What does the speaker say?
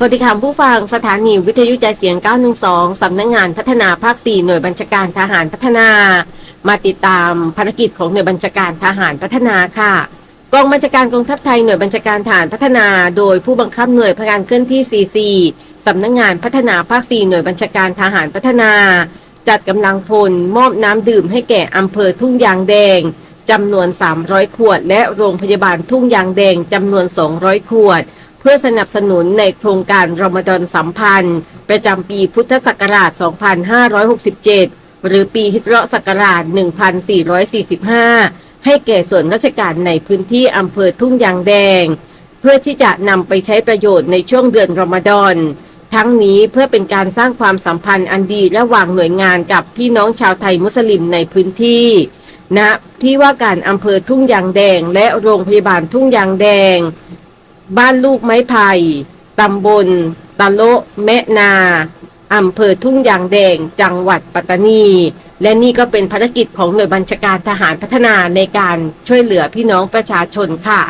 สวัสดีค่ะผู้ฟังสถานีวิทยุใจเสียง 912 สำนักงงานพัฒนาภาค 4 หน่วยบัญชาการทหารพัฒนา มาติดตามภารกิจของหน่วยบัญชาการทหารพัฒนาค่ะ กองบัญชาการกองทัพไทยหน่วยบัญชาการทหารพัฒนา โดยผู้บังคับหน่วยพการเคลื่อนที่ 44 สำนักงงานพัฒนาภาค 4 หน่วยบัญชาการทหารพัฒนา จัดกำลังพลมอบน้ำดื่มให้แก่อำเภอทุ่งยางแดงจำนวน 300 ขวด และโรงพยาบาลทุ่งยางแดงจำนวน 200 ขวด เพื่อสนับสนุนในโครงการรอมฎอนสัมพันธ์ ประจำปีพุทธศักราช 2567 หรือปีฮิจเราะศักราช 1445 ให้แก่ส่วนราชการในพื้นที่อำเภอทุ่งยางแดง เพื่อที่จะนำไปใช้ประโยชน์ในช่วงเดือนรอมฎอนทั้งนี้เพื่อเป็นการสร้างความสัมพันธ์อันดีระหว่างหน่วยงานกับพี่น้องชาวไทยมุสลิมในพื้นที่ณที่ว่าการอำเภอทุ่งยางแดงและโรงพยาบาลทุ่งยางแดง บ้านลูกไม้ไผ่ตำบล ตะโละแมะนาอำเภอทุ่งยางแดง จังหวัดปัตตานี และนี่ก็เป็นภารกิจของหน่วยบัญชาการทหารพัฒนาในการช่วยเหลือพี่น้องประชาชนค่ะ